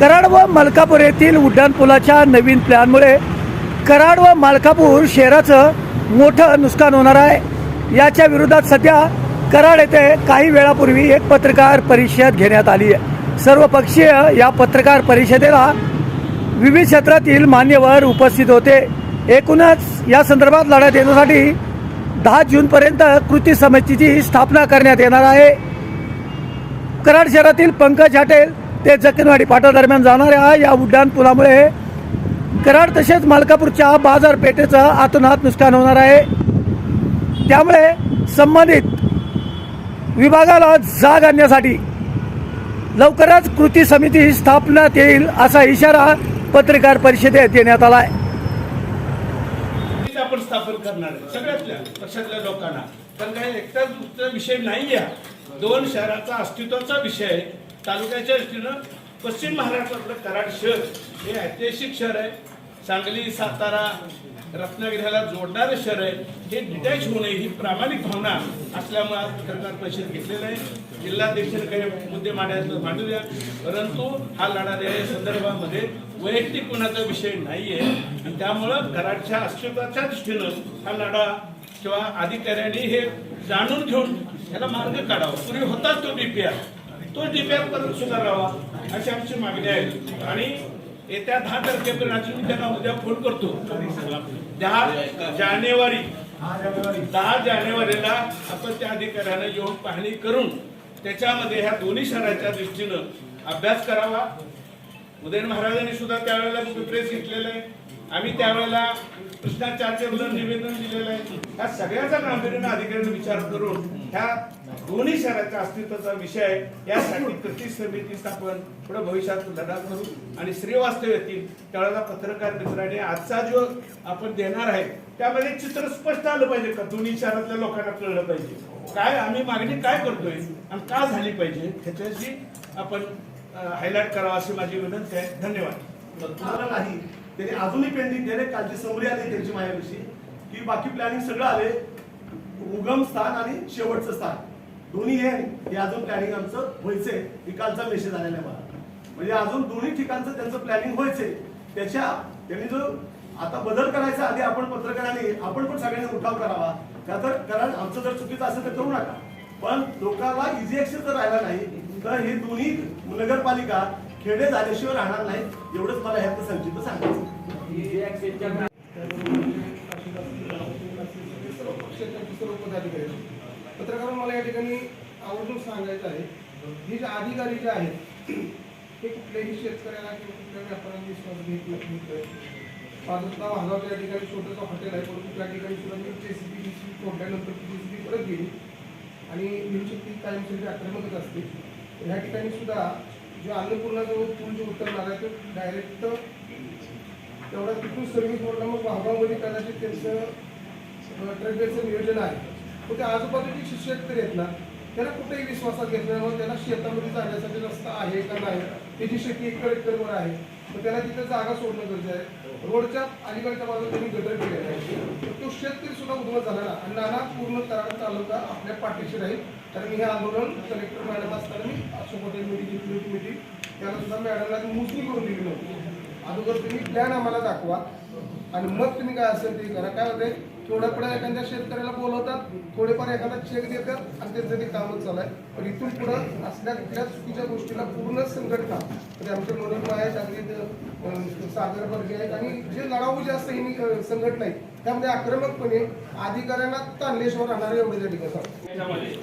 कराड व मलकापूर येथील उड्डाणपुलाच्या नवीन प्लॅनमुळे कराड व मलकापूर शहराचं मोठं नुकसान होणार आहे. याच्या विरोधात सध्या कराड येथे काही वेळापूर्वी एक पत्रकार परिषद घेण्यात आली आहे. सर्वपक्षीय या पत्रकार परिषदेला विविध क्षेत्रातील मान्यवर उपस्थित होते. एकूणच या संदर्भात लढा देण्यासाठी दहा जूनपर्यंत कृती समितीची स्थापना करण्यात येणार आहे. कराड शहरातील पंकज हॉटेल ते जखनवाडी फाटा दरम्यान जाणाऱ्या या उड्डाणपुलामुळे कराड तसेच मालकापूरच्या बाजारपेठेचं आतोनात नुकसान होणार आहे. त्यामुळे संबंधित विभागाला जाग आणण्यासाठी लवकरच कृती समिती स्थापण्यात येईल असा इशारा पत्रकार परिषदेत देण्यात आला आहे आपण स्थापन करणार आहे. सगळ्यातल्या पक्षातल्या लोकांना. कारण काही एकटाच विषय नाही आहे दोन शहराचा अस्तित्वाचा विषय आहे. तालुक्याच्या दृष्टीनं पश्चिम महाराष्ट्रातलं कराड शहर हे ऐतिहासिक शहर आहे. सांगली सातारा रत्नागिरीला जोडणारं शहर आहे. हे डिटॅच होणे ही प्रामाणिक भावना असल्यामुळे आज सरकार परिषद घेतलेलं आहे. जिल्हाध्यक्षांनी काही मुद्दे मांडायचं मांडू द्या परंतु हा लढा देण्या संदर्भामध्ये वैयक्तिक कुणाचा विषय नाही आहे आणि त्यामुळं कराडच्या अस्तित्वाच्या दृष्टीनं हा लढा किंवा अधिकाऱ्यांनी हे जाणून घेऊन ह्याला मार्ग काढावा. पूर्वी होताच तो डीपीआर तो डीपीआर करून सुधारावा अशी आमची मागणी आहे. आणि येत्या दहा तारखेपर्यंत मी त्यांना उद्या फोन करतो. दहा जानेवारी दहा जानेवारीला आपण त्या अधिकाऱ्यानं येऊन पाहणी करून त्याच्यामध्ये ह्या दोन्ही शहराच्या दृष्टीनं अभ्यास करावा. उदयन महाराजांनी सुद्धा त्यावेळेला प्रेस घेतलेलं आहे. आम्ही त्यावेळेला कृष्णाचार्यला निवेदन दिलेलं आहे. ह्या सगळ्याचा गांभीर्यानं अधिकाऱ्यांनी विचार करून ह्या दोन्ही शहराच्या अस्तित्वाचा विषय आहे यासाठी कृती समिती स्थापन पुढे भविष्यात लढा करू आणि श्रीवास्तव येतील त्यावेळेला पत्रकार मित्राने आजचा जो आपण देणार आहे त्यामध्ये चित्र स्पष्ट आलं पाहिजे का? दोन्ही शहरातल्या लोकांना कळलं पाहिजे. काय आम्ही मागणी काय करतोय आणि का झाली पाहिजे ह्याच्याशी आपण हायलाईट करावा अशी माझी विनंती आहे. धन्यवाद. तुम्हाला नाही त्यांनी अजूनही पेंडिंग केले. कालची समरी आली त्यांची माझ्याविषयी. की बाकी प्लॅनिंग सगळं आले. उगम स्थान आणि शेवटचं स्थान. दोन्ही हे हे अजून प्लॅनिंग आमचं व्हायचंय. ही कालचा मेसेज आलेला आहे मला. म्हणजे अजून दोन्ही ठिकाणचं त्यांचं प्लॅनिंग व्हायचंय. त्याच्या त्यांनी जो आता बदल करायचा आधी आपण पत्रकारांनी आपण पण सगळ्यांनी उठाव करावा. का तर कारण आमचं जर चुकीचं असेल तर करू नका. पण लोकांना इझी ऍक्सेस जर राहिला नाही. तर हे दोन्ही नगरपालिका खेडे झाल्याशिवाय राहणार नाही. एवढंच मला ह्यात संचित सांगायचं सर्व पदाधिकारी पत्रकार मला या ठिकाणी आवर्जून सांगायचं आहे. हे जे अधिकारी जे आहेत ते कुठल्याही शेतकऱ्याला किंवा कुठल्या व्यापाऱ्यांना विश्वास घेत नाही. पादुका भागावर या ठिकाणी छोटंसं हॉटेल आहे परंतु त्या ठिकाणी सुद्धा मी जेसीबी बीसी तोडल्यानंतर ती जेसीबी परत गेली. आणि भीमशक्ती कायमस्वरूपी आक्रमकच असते. ह्या ठिकाणी सुद्धा जे अन्नपूर्णाजवळ पूल जे उतरणार आहे तो डायरेक्ट तेवढा तिथून सर्व्हिस रोडला मग भागामध्ये कदाचित त्यांचं ट्रेडचं नियोजन आहे. मग ते आजूबाजूचे शिक्षक शेतकरी आहेत ना त्याला कुठेही विश्वासात घेतल्यामुळे त्याला शेतामध्ये जाण्यासाठी रस्ता आहे का नाही त्याची शेती एकर एकरवर आहे. तर त्याला तिथे जागा सोडणं गरजेचं आहे. रोडच्या अलीकडच्या बाजूला त्यांनी गटर केलेला आहे. तर तो शेतकरी सुद्धा उद्ध्वस्त झाला ना आणि नाना पूर्ण कराड तालुका आपल्या पाठीशी राहील. कारण मी हे आंदोलन कलेक्टर मॅडम असताना मी अशोक मिटिंग घेतली होती त्याला सुद्धा मॅडमला ती करून दिली नव्हती. अगोदर तुम्ही प्लॅन आम्हाला दाखवा. आणि मग तुम्ही काय असेल ते करा. काय होते थोड्या एखाद्या शेतकऱ्याला बोलवतात थोडेफार एखादा चेक देतात आणि त्यांचं ते कामच चालू आहे. पण इथून पुढं असल्या कुठल्या चुकीच्या गोष्टीला पूर्ण संघटना म्हणजे आमचे मनोज आहेत अगदी सागर वर्गे आहेत आणि जे लढाऊ जे असतं ही संघटना आहे त्यामध्ये आक्रमकपणे अधिकाऱ्यांना ताणल्याशिवाय राहणार एवढे त्या ठिकाणी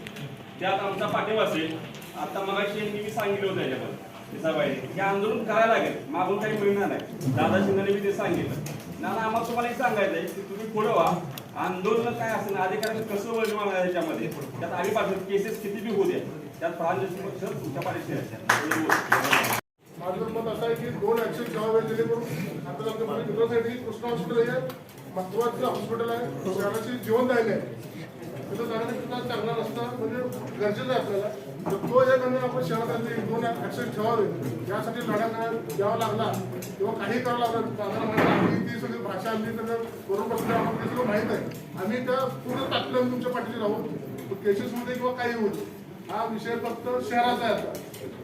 त्यात आमचा पाठिंबा असेल आता मगाशी मी सांगितलं होतं याच्यामध्ये हे आंदोलन करायला लागेल. मागून काही मिळणार नाही. दादा शिंदेने मी ते सांगितलं. ना ना आम्हाला तुम्हाला एक सांगायचं आहे की तुम्ही पुढं व्हा. आंदोलन काय असेल अधिकाऱ्यांचं कसं वजन आहे याच्यामध्ये? त्यात आधीपासून केसेस किती बी होऊ द्या त्यात प्रांजल सर तुमच्या पाठीशी आहे माझं मत असं आहे की दोन ऍक्शन जेव्हा जेणेकरून आता आपल्या माझ्या मित्रासाठी कृष्णा हॉस्पिटल आहे महत्वाचं हॉस्पिटल आहे शहराची जीवनदायिनी आहे. तिथं जाण्याचा चांगला रस्ता म्हणजे गरजेचं आहे आपल्याला. तर तो एक आणि आपण शहरात दोन ऍक्शन ठेवावे. यासाठी लढा द्यावा लागला किंवा काही करावं लागलं साधारण म्हणजे आम्ही ती सगळी भाषा आणली तर बरोबर बसल्या ते सगळं माहीत आहे. आम्ही त्या पूर्ण ताकदीने तुमच्या पाठीशी राहू. केसेसमध्ये किंवा काही होईल हा विषय फक्त शहराचा आहे आता.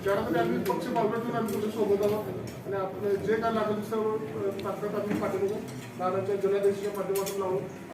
शहरासाठी आम्ही पक्ष बावटून आम्ही तुझ्या सोबत आलो आणि आपलं जे काय लागेल सर्व अं, ताकद आम्ही पाठवतो दादाच्या जनादेशाच्या माध्यमातून लावून